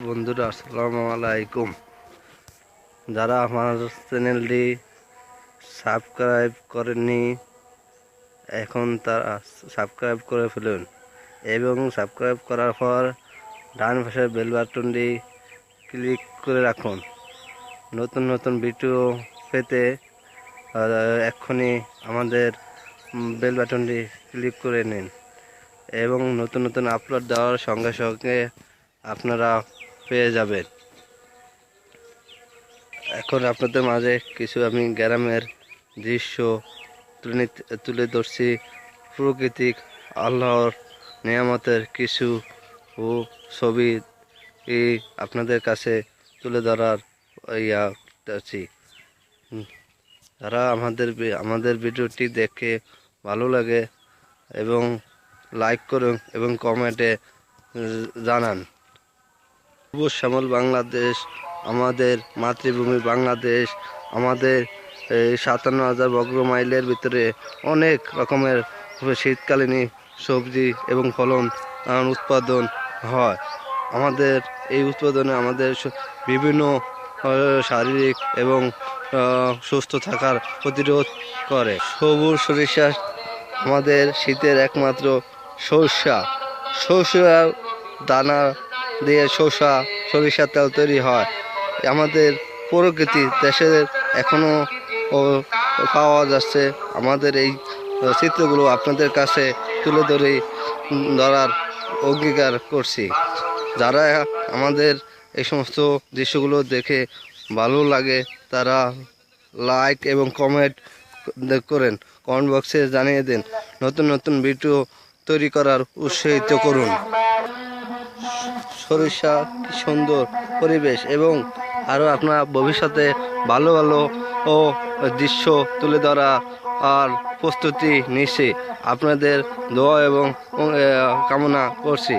বন্ধুরা, আসসালামু আলাইকুম। যারা আমার চ্যানেলটি সাবস্ক্রাইব করেননি, এখন তারা সাবস্ক্রাইব করে ফেলুন এবং সাবস্ক্রাইব করার পর ডান পাশে বেল বাটনটি ক্লিক করে রাখুন। নতুন নতুন ভিডিও পেতে এক্ষুনি আমাদের বেল বাটনটি ক্লিক করে নিন এবং নতুন নতুন আপলোড দেওয়ার সঙ্গে সঙ্গে আপনারা পেয়ে যাবেন। এখন আপনাদের মাঝে কিছু আমি গ্রামের দৃশ্য তুলে তুলে ধরছি। প্রকৃতিক আল্লাহর নিয়ামতের কিছু ও ছবি আপনাদের কাছে তুলে ধরার ইয়া করতেছি। যারা আমাদের আমাদের ভিডিওটি দেখে ভালো লাগে এবং লাইক করুন এবং কমেন্টে জানান। সবুজ শ্যামল বাংলাদেশ, আমাদের মাতৃভূমি বাংলাদেশ, আমাদের এই সাতান্ন হাজার বর্গ মাইলের ভিতরে অনেক রকমের শীতকালীন সবজি এবং ফলন উৎপাদন হয়। আমাদের এই উৎপাদনে আমাদের বিভিন্ন শারীরিক এবং সুস্থ থাকার প্রতিরোধ করে। সবুজ সরিষা আমাদের শীতের একমাত্র সরষা। সরষা দানা দিয়ে শসা, সরিষার তেল তৈরি হয়। আমাদের প্রকৃতি, দেশের এখনও ও পাওয়া যাচ্ছে। আমাদের এই চিত্রগুলো আপনাদের কাছে তুলে ধরে ধরার অঙ্গীকার করছি। যারা আমাদের এই সমস্ত দৃশ্যগুলো দেখে ভালো লাগে, তারা লাইক এবং কমেন্ট করেন। কমেন্ট বক্সে জানিয়ে দিন। নতুন নতুন ভিডিও তৈরি করার উৎসাহিত করুন। সরিষা, কি সুন্দর পরিবেশ এবং আরও আপনার ভবিষ্যতে ভালো ভালো ও দৃশ্য তুলে ধরা আর প্রস্তুতি নিচ্ছি আপনাদের দোয়া এবং কামনা করছি।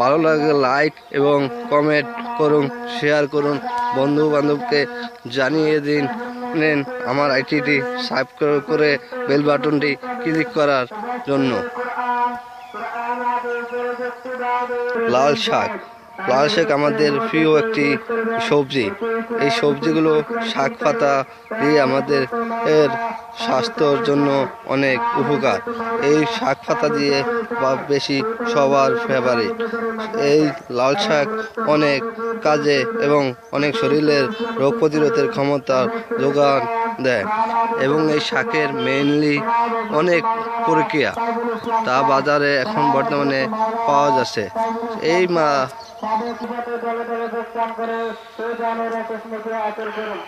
ভালো লাগে লাইক এবং কমেন্ট করুন শেয়ার করুন। বন্ধু বান্ধবকে জানিয়ে দিন, নেন আমার আইটিটি সাবস্ক্রাইব করে বেল বাটনটি ক্লিক করার জন্য। লাল শাক লাল শাক আমাদের প্রিয় একটি সবজি। এই সবজিগুলো শাক পাতা দিয়ে আমাদের এর স্বাস্থ্যর জন্য অনেক উপকার। এই শাক পাতা দিয়ে বা বেশি সবার ফেভারিট এই লাল শাক অনেক কাজে এবং অনেক শরীরের রোগ প্রতিরোধের ক্ষমতার যোগান দেয় এবং এই শাকের মেইনলি অনেক প্রক্রিয়া তা বাজারে এখন বর্তমানে পাওয়া যাচ্ছে। এই মা সাথে দলে দলে যোগদান করে সেই জানের শেষ মুখে আচর করুন।